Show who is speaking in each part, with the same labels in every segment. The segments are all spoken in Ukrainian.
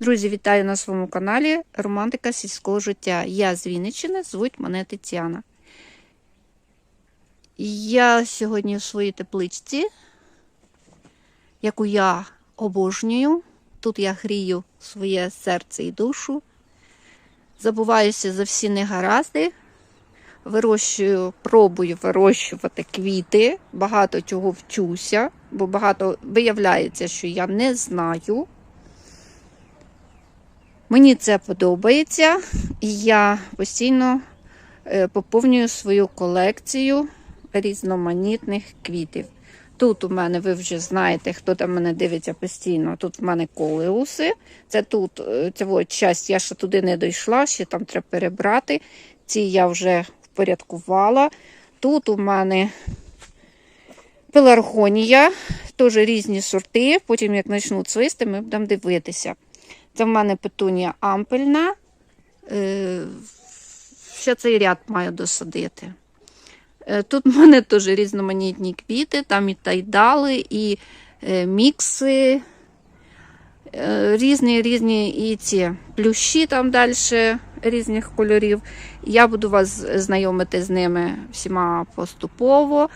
Speaker 1: Друзі, вітаю на своєму каналі Романтика сільського життя. Я з Вінниччини, звуть мене Тетяна. Я сьогодні в своїй тепличці, яку я обожнюю. Тут я грію своє серце і душу. Забуваюся за всі негаразди. Вирощую, пробую вирощувати квіти, багато чого вчуся, бо багато виявляється, що я не знаю. Мені це подобається, і я постійно е, поповнюю свою колекцію різноманітних квітів. Тут у мене, ви вже знаєте, хто там мене дивиться постійно. Тут в мене колеуси. Це тут е, цього часть я ще туди не дійшла, ще там треба перебрати. Ці я вже впорядкувала. Тут у мене пеларгонія, теж різні сорти. Потім, як почнуть цвісти, ми будемо дивитися. Це в мене петунія ампельна. Ще цей ряд маю досадити. Е, Тут в мене теж різноманітні квіти, там і тайдали, і е, мікси, е, різні різні і ці плющі там далі різних кольорів. Я буду вас знайомити з ними всіма поступово.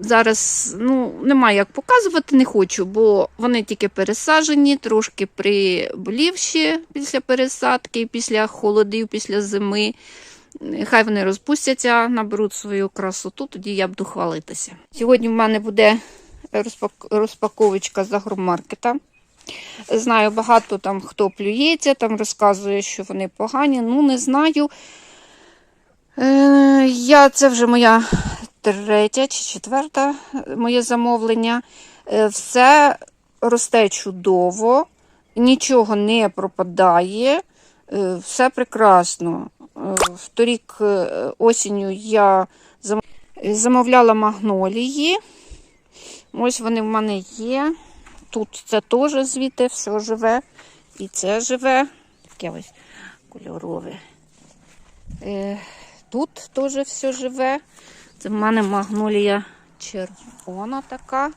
Speaker 1: Зараз ну, немає як показувати, не хочу, бо вони тільки пересаджені, трошки приболівші після пересадки, після холодів, після зими. Хай вони розпустяться, наберуть свою красоту, тоді я буду хвалитися. Сьогодні в мене буде розпаковочка з агромаркета. Знаю, багато там хто плюється, там розказує, що вони погані. Ну, не знаю. Е, я, це вже моя третя чи четверта е, моє замовлення. Е, Все росте чудово, нічого не пропадає, е, все прекрасно. Е, Вторік е, осінню я замовляла магнолії. Ось вони в мене є. Тут це теж звідти все живе. І це живе. Таке ось кольорове. Тут теж все живе. Це в мене магнолія червона така.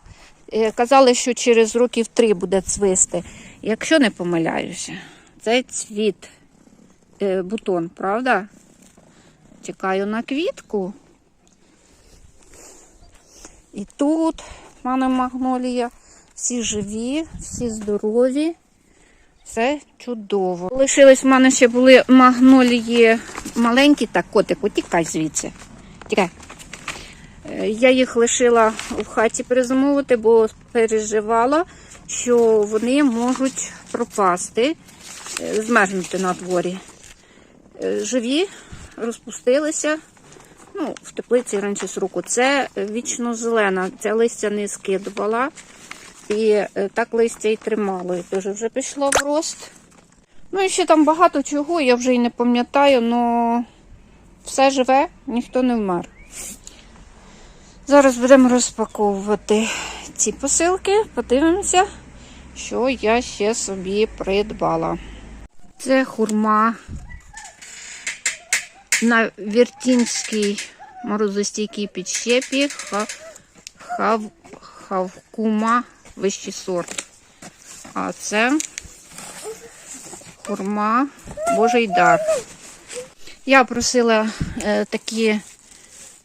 Speaker 1: Е, Казали, що через років три буде цвисти. Якщо не помиляюся, цей цвіт е, бутон, правда? Чекаю на квітку. І тут в мене магнолія. Всі живі, всі здорові. Все чудово. Лишились в мене ще були магнолії маленькі. Так, котику, тікай звідси. Тікай. Я їх лишила в хаті перезимовувати, бо переживала, що вони можуть пропасти, е, змерзнути на дворі. Е, Живі, розпустилися. Ну, в теплиці раніше сроку. Це вічно зелена. Це листя не скидувала. І е, так листя і тримало. І теж вже пішло в рост. Ну і ще там багато чого, я вже й не пам'ятаю, але все живе, ніхто не вмер. Зараз будемо розпаковувати ці посилки, подивимося, що я ще собі придбала. Це хурма на віртінській морозостійкій підщепі ха, хав, хавкума вищий сорт. А це хурма Божий дар. Я просила е, такі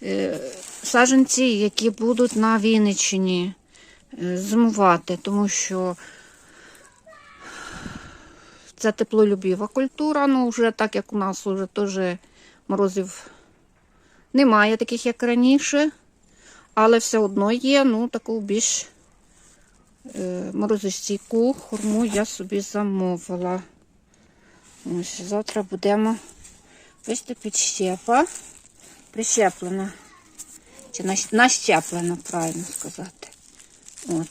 Speaker 1: е, саджанці, які будуть на Вінниччині е, зимувати, тому що це теплолюбіва культура. Ну, вже так як у нас вже теж морозів немає, таких як раніше, але все одно є, ну, таку більш е, морозостійку хурму я собі замовила. Ось, завтра будемо та підщепа прищеплена. Чи нащ- нащеплена, правильно сказати. От.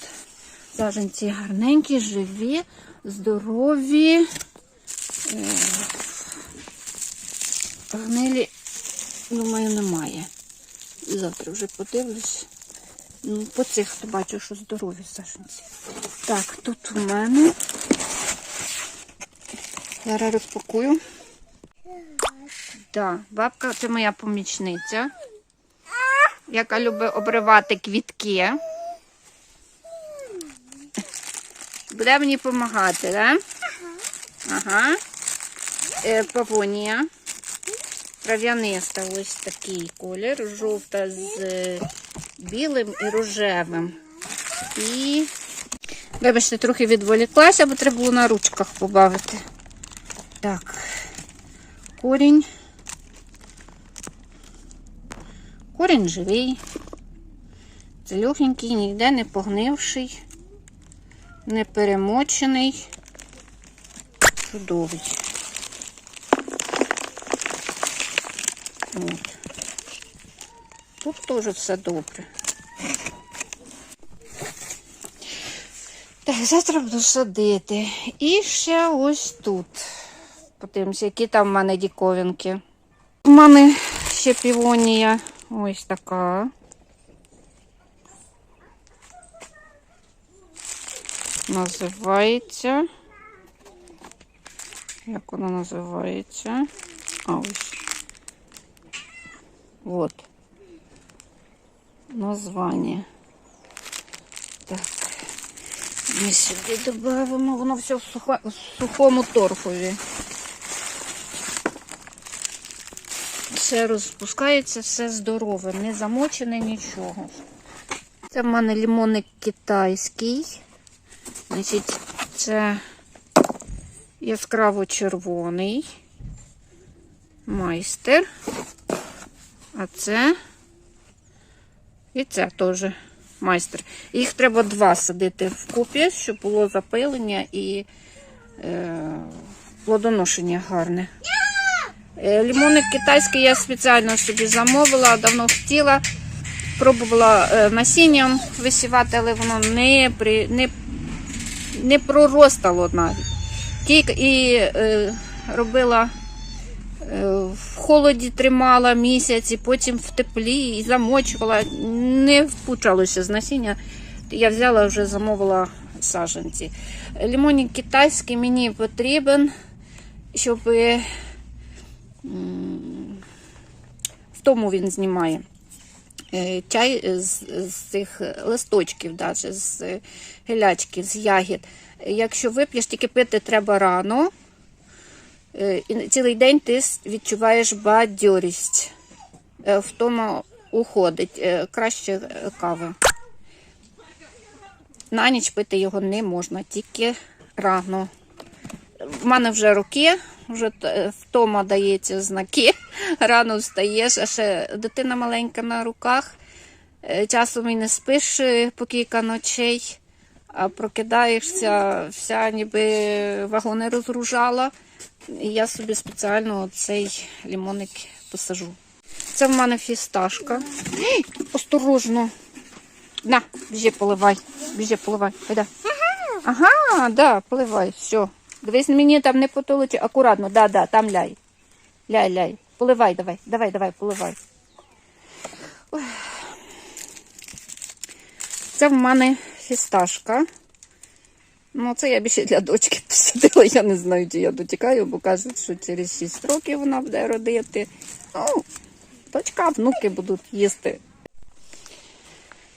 Speaker 1: Саженці гарненькі, живі, здорові. Е, Гнилі, думаю, немає. Завтра вже подивлюсь. Ну, по цих то бачу, що здорові саженці. Так, тут у мене. Зараз розпакую. Да, бабка це моя помічниця, яка любить обривати квітки. Буде мені допомагати. Да? Ага. Е, павонія. Трав'яниста ось такий колір. Жовта з е, білим і рожевим. І. Вибачте, трохи відволіклася, бо треба було на ручках побавити. Так. Корінь. Корінь живий. Це легенький, ніде не погнивший, не перемочений. Чудовий. От. Тут теж все добре. Так, завтра буду садити. І ще ось тут. Подивимося, які там в мене діковинки. У мене ще півонія ось така. Називається. Як вона називається? А, ось. Вот. Названня. Так. Ми сюди додаємо, воно все в, сухо, в сухому торфові. Все розпускається, все здорове, не замочене нічого. Це в мене лимонник китайський. Значить, це яскраво червоний майстер. А це і це теж майстер. Їх треба два садити вкупі, щоб було запилення і е, плодоношення гарне. Е, Лімонник китайський я спеціально собі замовила, давно хотіла. Пробувала е, насінням висівати, але воно не, при, не, не проростало навіть. Тільки і е, робила е, в холоді тримала місяць, і потім в теплі і замочувала. Не впучалося з насіння. Я взяла вже замовила саджанці. Лимонник китайський мені потрібен, щоб е, в тому він знімає. Е, Чай з, з цих листочків, даже, з гілячків, з ягід. Якщо вип'єш, тільки пити треба рано. Е, І цілий день ти відчуваєш бадьорість. Е, В тому уходить. Краще кави. На ніч пити його не можна, тільки рано. В мене вже роки, вже е, втома дається знаки. Рано встаєш, а ще дитина маленька на руках. Е, Часом і не спиш е, по кілька ночей, а прокидаєшся, вся ніби вагони розгружала. І я собі спеціально цей лімоник посажу. Це в мене фісташка. Осторожно. На, біжи поливай. Біжи поливай. Айда. Ага, да, поливай, все. Дивись, мені там не потолочи. Акуратно, да, да, там ляй. Ляй, ляй. Поливай, давай, давай, давай, поливай. Це в мене фісташка. Ну, це я більше для дочки посадила. Я не знаю, чи я дотікаю, бо кажуть, що через 6 років вона буде родити. Ну, дочка, внуки будуть їсти.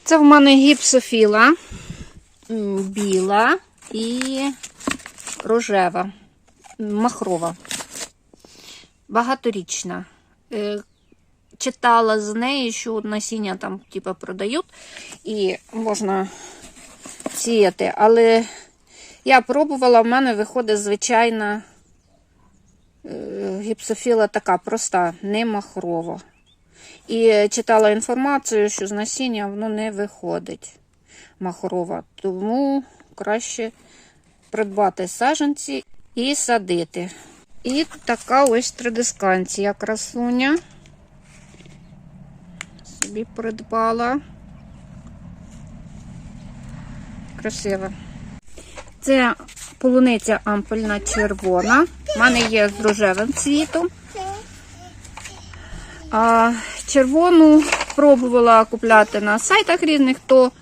Speaker 1: Це в мене гіпсофіла, біла і рожева, махрова. Багаторічна. Е, Читала з неї, що насіння там типу, продають і можна сіяти. Але я пробувала, в мене виходить звичайна е, гіпсофіла така проста, не махрова. І читала інформацію, що з насіння воно не виходить махрова. Тому краще придбати саджанці і садити. І така ось традисканція красуня. Собі придбала. Красива. Це полуниця ампельна червона. У мене є з рожевим цвітом. А червону пробувала купляти на сайтах різних, то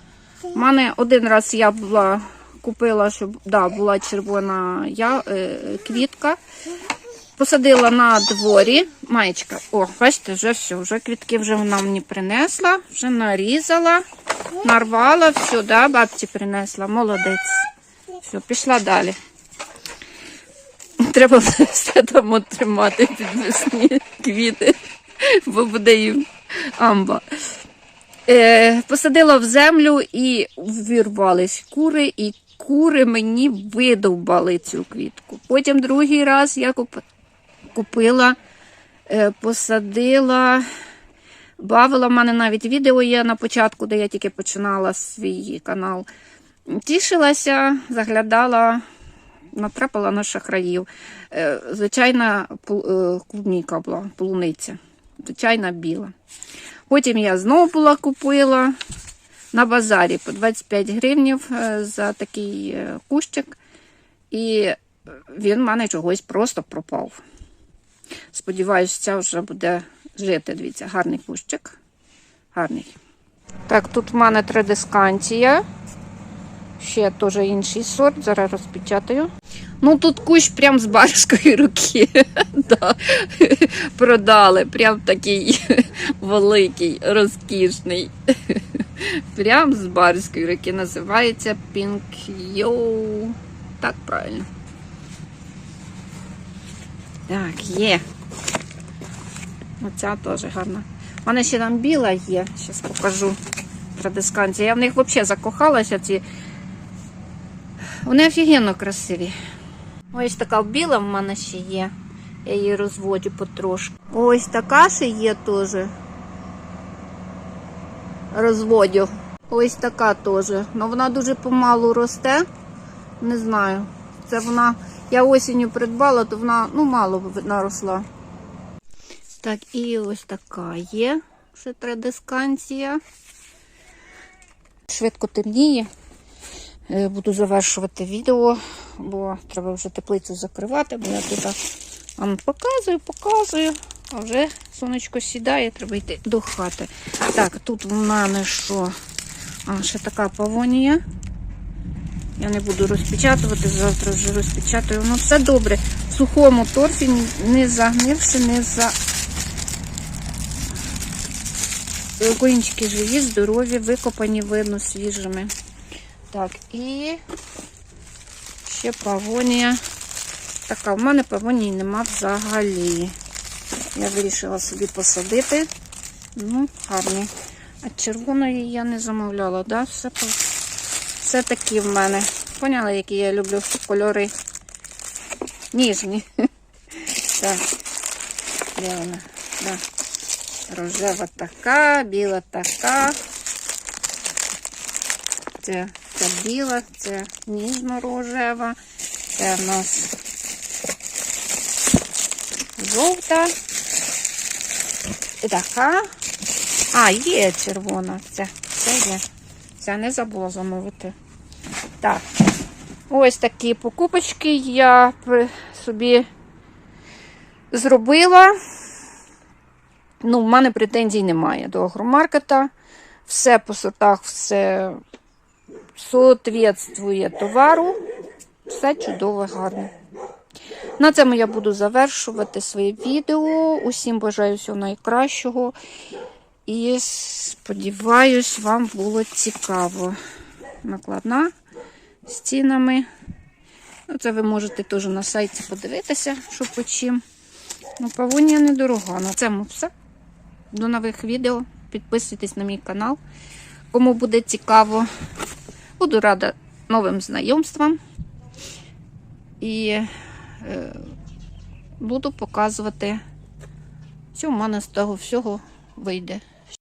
Speaker 1: в мене один раз я була купила, щоб да, була червона я, е, квітка. Посадила на дворі. Маєчка, о, бачите, вже все, вже квітки вже вона мені принесла, вже нарізала, нарвала, все, да, бабці принесла, молодець. Все, пішла далі. треба все там тримати підвесні квіти, бо буде їм амба. Е, посадила в землю і ввірвались кури, і кури мені видовбали цю квітку. Потім другий раз я куп- купила, е, посадила, бавила. В мене навіть відео є на початку, де я тільки починала свій канал. Тішилася, заглядала, натрапила на шахраїв. Е, Звичайна е, клубніка була, полуниця. Звичайна біла. Потім я знову була купила на базарі по 25 гривнів е, за такий е, кущик. І він в мене чогось просто пропав. Сподіваюсь, ця вже буде жити. Дивіться, гарний кущик. Гарний. Так, тут в мене традискантія. Ще теж інший сорт, зараз розпечатаю. Ну тут кущ прям з барської руки. да. Продали. Прям такий великий, розкішний. Прям з барської руки. Називається Pink Yo. Так правильно. Так, є. Оця теж гарна. У мене ще там біла є. Зараз покажу. Традисканція. Я в них взагалі закохалася. Ці... Вони офігенно красиві. Ось така біла в мене ще є. Я її розводжу потрошку. Ось така ще є теж. Розводю. Ось така теж. Ну вона дуже помалу росте. Не знаю. Це вона. Я осінню придбала, то вона ну, мало наросла. Так, і ось така є. Ще традисканція. Швидко темніє. Е, Буду завершувати відео, бо треба вже теплицю закривати, бо я тут вам показую, показую, а вже сонечко сідає, треба йти до хати. Так, тут в мене що? А, ще така павонія. Я не буду розпечатувати, завтра вже розпечатаю. Ну, все добре. В сухому торфі не загнивши, не за. Корінчики живі, здорові, викопані, видно, свіжими. Так, і ще павонія. Така, в мене павонії нема взагалі. Я вирішила собі посадити. Ну, гарні. А червоної я не замовляла, да? Все, все такі в мене. Поняли, які я люблю кольори ніжні. Так, де вона? Да. Рожева така, біла така. Це, це біла, це ніжно-рожева. Це в нас жовта. Така. А, є червона. Це, це є. Це не забула замовити. Так. Ось такі покупочки я собі зробила. Ну, в мене претензій немає до агромаркета. Все по сортах, все соответствує товару. Все чудово, гарно. На цьому я буду завершувати своє відео. Усім бажаю всього найкращого. І сподіваюсь, вам було цікаво. Накладна з цінами. Ну, це ви можете теж на сайті подивитися, що по чим. Ну, павонія недорога. На цьому все. До нових відео. Підписуйтесь на мій канал. Кому буде цікаво, буду рада новим знайомствам. І буду показувати, що в мене з того всього вийде.